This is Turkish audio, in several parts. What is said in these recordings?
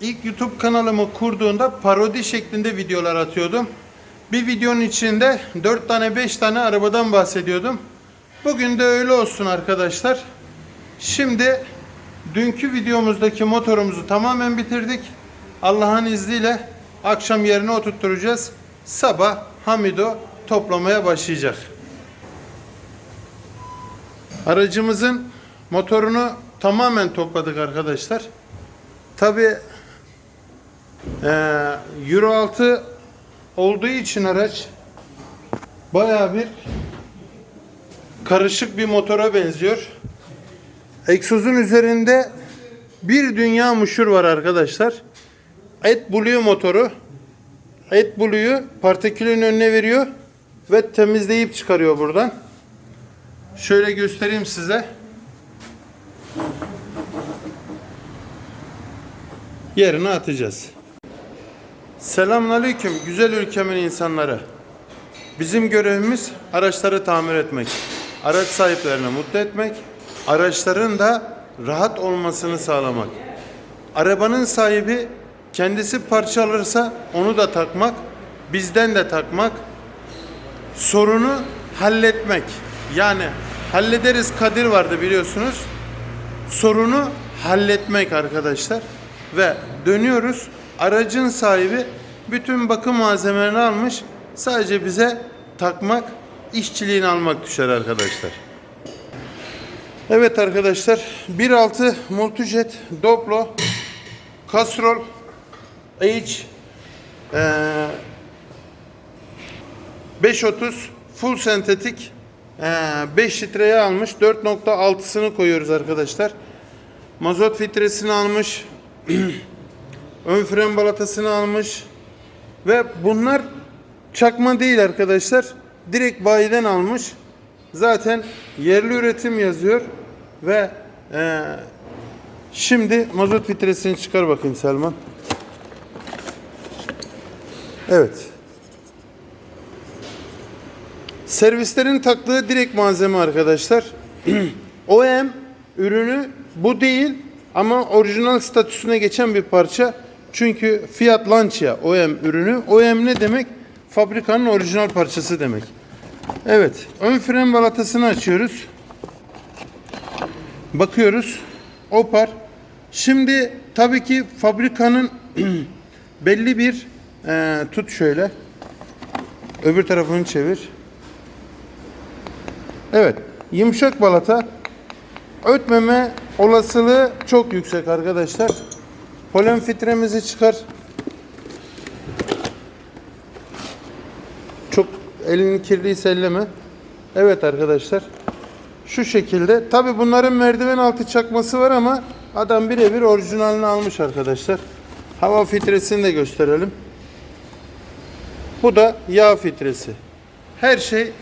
ilk YouTube kanalımı kurduğunda parodi şeklinde videolar atıyordum. Bir videonun içinde 4 tane 5 tane arabadan bahsediyordum. Bugün de öyle olsun arkadaşlar. Şimdi dünkü videomuzdaki motorumuzu tamamen bitirdik. Allah'ın izniyle akşam yerine oturtturacağız. Sabah Hamido toplamaya başlayacak. Aracımızın motorunu tamamen topladık arkadaşlar. Tabi Euro 6 olduğu için araç baya bir karışık bir motora benziyor. Egzozun üzerinde bir dünya muşur var arkadaşlar. AdBlue motoru. AdBlue'yu partikülün önüne veriyor ve temizleyip çıkarıyor buradan. Şöyle göstereyim size. Yerine atacağız. Selamünaleyküm güzel ülkemin insanları. Bizim görevimiz araçları tamir etmek. Araç sahiplerini mutlu etmek. Araçların da rahat olmasını sağlamak. Arabanın sahibi kendisi parça alırsa onu da takmak, bizden de takmak, sorunu halletmek. Yani hallederiz Kadir vardı biliyorsunuz. Sorunu halletmek arkadaşlar. Ve dönüyoruz. Aracın sahibi bütün bakım malzemelerini almış. Sadece bize takmak, işçiliğini almak düşer arkadaşlar. Evet arkadaşlar 1.6 Multijet Doblo Castrol H eee 530 full sentetik eee, 5 litreye almış 4.6'sını koyuyoruz arkadaşlar. Mazot filtresini almış. ön fren balatasını almış. Ve bunlar çakma değil arkadaşlar. Direkt bayiden almış. Zaten yerli üretim yazıyor ve eee, şimdi mazot filtresini çıkar bakayım Selman. Evet. Servislerin taktığı direkt malzeme arkadaşlar. OEM ürünü bu değil ama orijinal statüsüne geçen bir parça. Çünkü Fiat Lancia OEM ürünü. OEM ne demek? Fabrikanın orijinal parçası demek. Evet. Ön fren balatasını açıyoruz. Bakıyoruz. Opar. Şimdi tabii ki fabrikanın belli bir eee, tut şöyle. Öbür tarafını çevir. Evet. Yumuşak balata ötmeme olasılığı çok yüksek arkadaşlar. Polen filtremizi çıkar. Çok elini kirliyse elleme. Evet arkadaşlar. Şu şekilde. Tabi bunların merdiven altı çakması var ama adam birebir orijinalini almış arkadaşlar. Hava filtresini de gösterelim. Bu da yağ filtresi. Her şey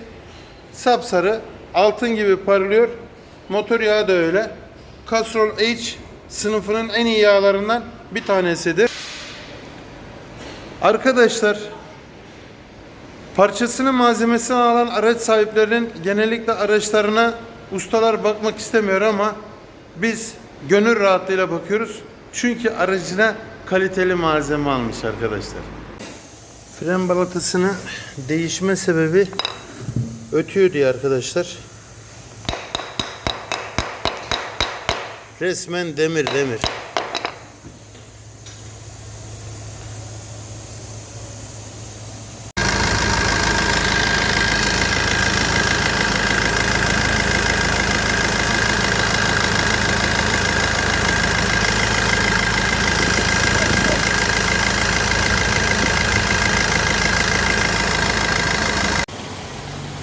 sapsarı, altın gibi parlıyor. Motor yağı da öyle. Castrol H sınıfının en iyi yağlarından bir tanesidir. Arkadaşlar parçasını malzemesini alan araç sahiplerinin genellikle araçlarına ustalar bakmak istemiyor ama biz gönül rahatlığıyla bakıyoruz. Çünkü aracına kaliteli malzeme almış arkadaşlar. Fren balatasını değişme sebebi ötüyor diye arkadaşlar. Resmen demir demir.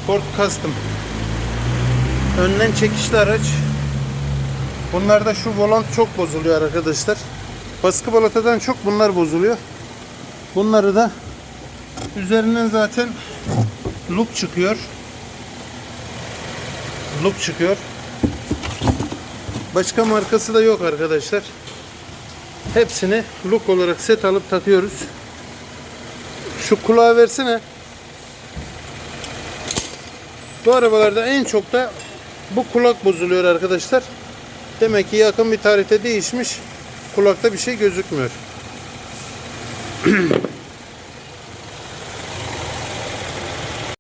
Ford Custom. Önden çekişli araç. Bunlarda şu volant çok bozuluyor arkadaşlar. Baskı balatadan çok bunlar bozuluyor. Bunları da üzerinden zaten loop çıkıyor. Loop çıkıyor. Başka markası da yok arkadaşlar. Hepsini look olarak set alıp takıyoruz. Şu kulağı versene. Bu arabalarda en çok da bu kulak bozuluyor arkadaşlar. Demek ki yakın bir tarihte değişmiş. Kulakta bir şey gözükmüyor.